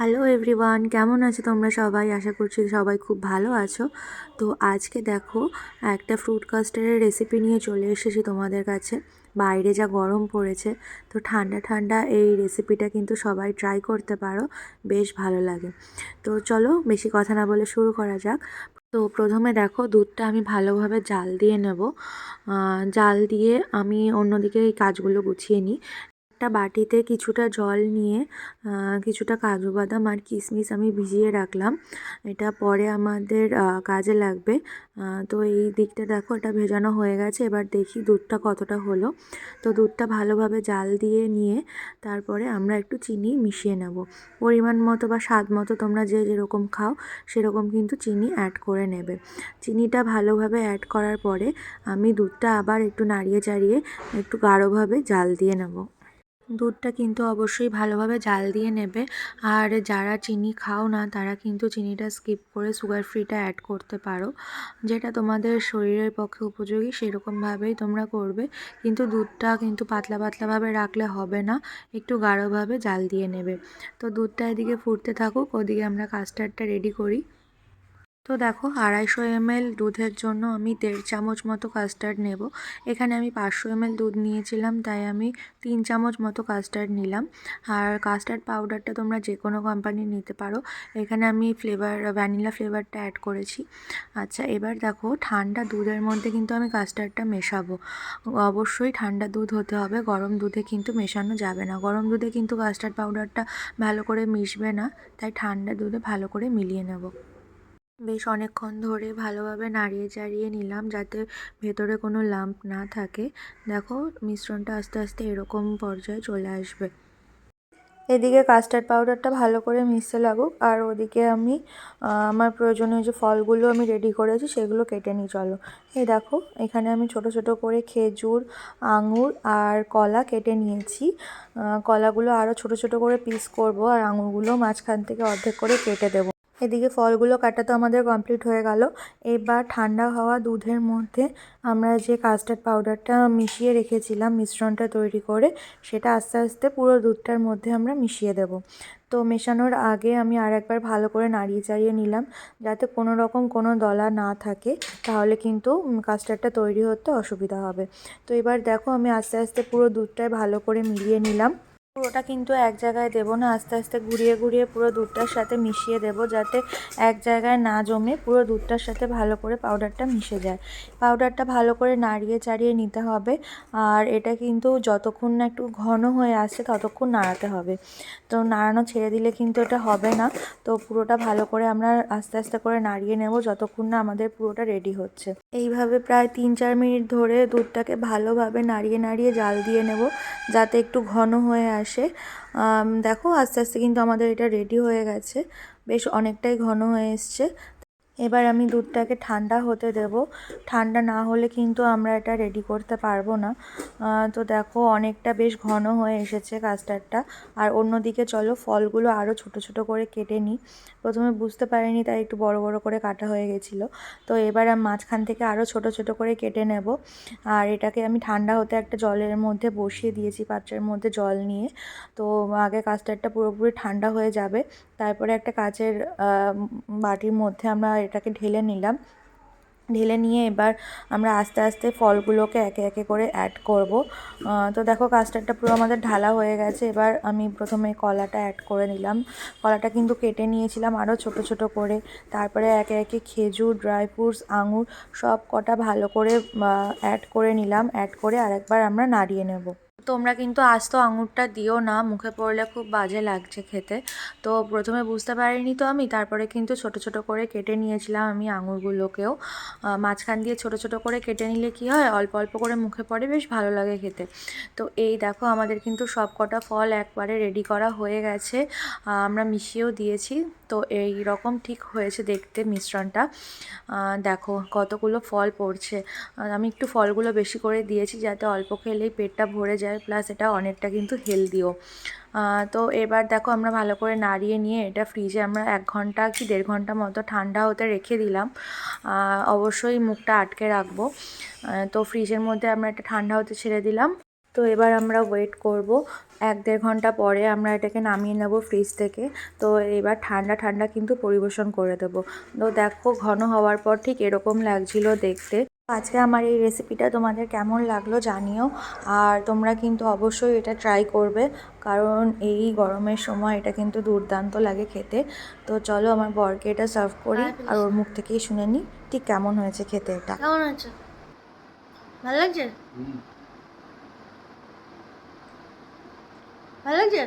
Hello everyone কেমন আছো তোমরা সবাই? আশা করছি সবাই খুব ভালো আছো। তো আজকে দেখো, একটা ফ্রুট কাস্টার্ডের রেসিপি নিয়ে চলে এসেছি তোমাদের কাছে। বাইরে যা গরম পড়েছে, তো ঠান্ডা ঠান্ডা এই রেসিপিটা কিন্তু সবাই ট্রাই করতে পারো, বেশ ভালো লাগে। তো চলো, বেশি কথা না বলে শুরু করা যাক। তো প্রথমে দেখো, দুধটা আমি ভালোভাবে জাল দিয়ে নেব। জাল দিয়ে আমি অন্যদিকে এই কাজগুলো গুছিয়ে নিই। একটা বাটিতে কিছুটা জল নিয়ে কিছুটা কাজু বাদাম আর কিশমিশ আমি ভিজিয়ে রাখলাম। এটা পরে আমাদের কাজে লাগবে। তো এই দিকটা দেখো, এটা ভেজানো হয়ে গেছে। এবার দেখি দুধটা কতটা হলো। তো দুধটা ভালোভাবে জাল দিয়ে নিয়ে, তারপরে আমরা একটু চিনি মিশিয়ে নেব। পরিমাণ মতো বা স্বাদ মতো তোমরা যে যেরকম খাও, সেরকম কিন্তু চিনি অ্যাড করে নেবে। চিনিটা ভালোভাবে অ্যাড করার পরে, আমি দুধটা আবার একটু নাড়িয়ে চাড়িয়ে একটু গাঢ়ভাবে জাল দিয়ে নেব। দুধটা কিন্তু অবশ্যই ভালোভাবে জাল দিয়ে নেবে। আর যারা চিনি খাও না, তারা কিন্তু চিনিটা স্কিপ করে সুগার ফ্রিটা অ্যাড করতে পারো। যেটা তোমাদের শরীরের পক্ষে উপযোগী, সেরকমভাবেই তোমরা করবে। কিন্তু দুধটা কিন্তু পাতলা পাতলাভাবে রাখলে হবে না, একটু গাঢ়ভাবে জাল দিয়ে নেবে। তো দুধটা এদিকে ফুটতে থাকুক, ওদিকে আমরা কাস্টার্ডটা রেডি করি। তো দেখো আড়াইশো এমএল দুধের জন্য আমি দেড় চামচ মতো কাস্টার্ড নেব। এখানে আমি পাঁচশো এমএল দুধ নিয়েছিলাম, তাই আমি তিন চামচ মতো কাস্টার্ড নিলাম। আর কাস্টার্ড পাউডারটা তোমরা যে কোনো কোম্পানির নিতে পারো। এখানে আমি ফ্লেভার ভ্যানিলা ফ্লেভারটা অ্যাড করেছি। আচ্ছা এবার দেখো ঠান্ডা দুধের মধ্যে কিন্তু আমি কাস্টার্ডটা মেশাবো। অবশ্যই ঠান্ডা দুধ হতে হবে, গরম দুধে কিন্তু মেশানো যাবে না। গরম দুধে কিন্তু কাস্টার্ড পাউডারটা ভালো করে মিশবে না, তাই ঠান্ডা দুধে ভালো করে মিলিয়ে নেব। বেশ অনেকক্ষণ ধরে ভালোভাবে নাড়িয়ে চাড়িয়ে নিলাম যাতে ভেতরে কোনো লাম্প না থাকে। দেখো, মিশ্রণটা আস্তে আস্তে এরকম পর্যায়ে চলে আসবে। এদিকে কাস্টার্ড পাউডারটা ভালো করে মিশতে লাগুক, আর ওদিকে আমি আমার প্রয়োজনীয় যে ফলগুলো আমি রেডি করেছি সেগুলো কেটে নিই, চলো। এই দেখো, এখানে আমি ছোট ছোট করে খেজুর, আঙুর আর কলা কেটে নিয়েছি। কলাগুলো আরও ছোট ছোট করে পিস করব, আর আঙুরগুলো মাঝখান থেকে অর্ধেক করে কেটে দেবো। এদিকে ফলগুলো কাটা তো আমাদের কমপ্লিট হয়ে গেল। এবার ঠান্ডা হওয়া দুধের মধ্যে আমরা যে কাস্টার্ড পাউডারটা মিশিয়ে রেখেছিলাম, মিশ্রণটা তৈরি করে, সেটা আস্তে আস্তে পুরো দুধটার মধ্যে আমরা মিশিয়ে দেব। তো মেশানোর আগে আমি আর একবার ভালো করে নাড়িয়ে চাড়িয়ে নিলাম, যাতে কোনো রকম কোনো দলা না থাকে, তাহলে কিন্তু কাস্টার্ডটা তৈরি হতে অসুবিধা হবে। তো এবার দেখো আমি আস্তে আস্তে পুরো দুধটায় ভালো করে মিলিয়ে নিলাম। পুরোটা কিন্তু এক জায়গায় দেবো না, আস্তে আস্তে ঘুরিয়ে ঘুরিয়ে পুরো দুধটার সাথে মিশিয়ে দেব যাতে এক জায়গায় না জমে পুরো দুধটার সাথে ভালো করে পাউডারটা মিশে যায়। পাউডারটা ভালো করে নাড়িয়ে চাড়িয়ে নিতে হবে আর এটা কিন্তু যতক্ষণ না একটু ঘন হয়ে আসে ততক্ষণ নাড়াতে হবে। তো নাড়ানো ছেড়ে দিলে কিন্তু এটা হবে না। তো পুরোটা ভালো করে আমরা আস্তে আস্তে করে নাড়িয়ে নেব যতক্ষণ না আমাদের পুরোটা রেডি হচ্ছে। এইভাবে প্রায় তিন চার মিনিট ধরে দুধটাকে ভালোভাবে নাড়িয়ে নাড়িয়ে জাল দিয়ে নেব যাতে একটু ঘন হয়ে আসে। দেখো আস্তে আস্তে কিন্তু আমাদের এটা রেডি হয়ে গেছে। বেশ অনেকটাই ঘন হয়ে এসছে। এবার আমি দুধটাকে ঠান্ডা হতে দেব। ঠান্ডা না হলে কিন্তু আমরা এটা রেডি করতে পারব না। তো দেখো অনেকটা বেশ ঘন হয়ে এসেছে কাস্টার্ডটা। আর অন্যদিকে চলো ফলগুলো আরও ছোট ছোট করে কেটে নিই। প্রথমে বুঝতে পারিনি তাই একটু বড় বড় করে কাটা হয়ে গেছিল। তো এবার আমি মাঝখান থেকে আরও ছোট ছোট করে কেটে নেব। আর এটাকে আমি ঠান্ডা হতে একটা জলের মধ্যে বসিয়ে দিয়েছি, পাত্রের মধ্যে জল নিয়ে। তো আগে কাস্টার্ডটা পুরোপুরি ঠান্ডা হয়ে যাবে। তারপরে একটা কাচের বাটির মধ্যে আমরা এটাকে ঢেলে নিলাম। ঢেলে নিয়ে এবার আমরা আস্তে আস্তে ফলগুলোকে একে একে করে অ্যাড করব। তো দেখো কাস্টারটা পুরো আমাদের ঢালা হয়ে গেছে। এবার আমি প্রথমে কলাটা অ্যাড করে নিলাম। কলাটা কিন্তু কেটে নিয়েছিলাম আরও ছোট ছোট করে। তারপরে একে একে খেজুর ড্রাই ফ্রুটস আঙুর সব কটা ভালো করে অ্যাড করে নিলাম। অ্যাড করে আরেকবার আমরা নাড়িয়ে নেব। তোমরা কিন্তু আস্ত আঙুরটা দিও না, মুখে পড়লে খুব বাজে লাগছে খেতে। তো প্রথমে বুঝতে পারিনি তো আমি, তারপরে কিন্তু ছোট ছোট করে কেটে নিয়েছিলাম আমি আঙুরগুলোকেও। মাঝখান দিয়ে ছোট ছোট করে কেটে নিলে কি হয়, অল্প অল্প করে মুখে পড়ে বেশ ভালো লাগে খেতে। তো এই দেখো আমাদের কিন্তু সব কটা ফল একবারে রেডি করা হয়ে গেছে আমরা মিশিয়েও দিয়েছি। তো এই রকম ঠিক হয়েছে দেখতে মিশ্রণটা। দেখো কতগুলো ফল পড়ছে। আমি একটু ফলগুলো বেশি করে দিয়েছি যাতে অল্প খেলেই পেটটা ভরে যায়। প্লাস এটা অনেকটা কিন্তু হেলদিও তো এবার দেখো আমরা ভালো করে নাড়িয়ে নিয়ে এটা ফ্রিজে আমরা এক ঘণ্টা কি দেড় ঘণ্টা মতো ঠান্ডা হতে রেখে দিলাম। অবশ্যই মুখটা আটকে রাখব। তো ফ্রিজের মধ্যে আমরা এটা ঠান্ডা হতে ছেড়ে দিলাম। তো এবার আমরা ওয়েট করব। এক দেড় ঘণ্টা পরে আমরা এটাকে নামিয়ে নেব ফ্রিজ থেকে। তো এবার ঠান্ডা ঠান্ডা কিন্তু পরিবেশন করে দেব। তো দেখো ঘন হওয়ার পর ঠিক এরকম লাগছিল দেখতে। আজকে আমার এই রেসিপিটা তোমাদের কেমন লাগল জানিও। আর তোমরা কিন্তু অবশ্যই এটা ট্রাই করবে কারণ এই গরমের সময় এটা কিন্তু দুর্দান্ত লাগে খেতে। তো চলো আমার বরকে এটা সার্ভ করি আর ওর মুখ থেকেই শুনে নিই ঠিক কেমন হয়েছে খেতে এটা। কেমন আছে ভালো লাগছে? ভালো লাগছে?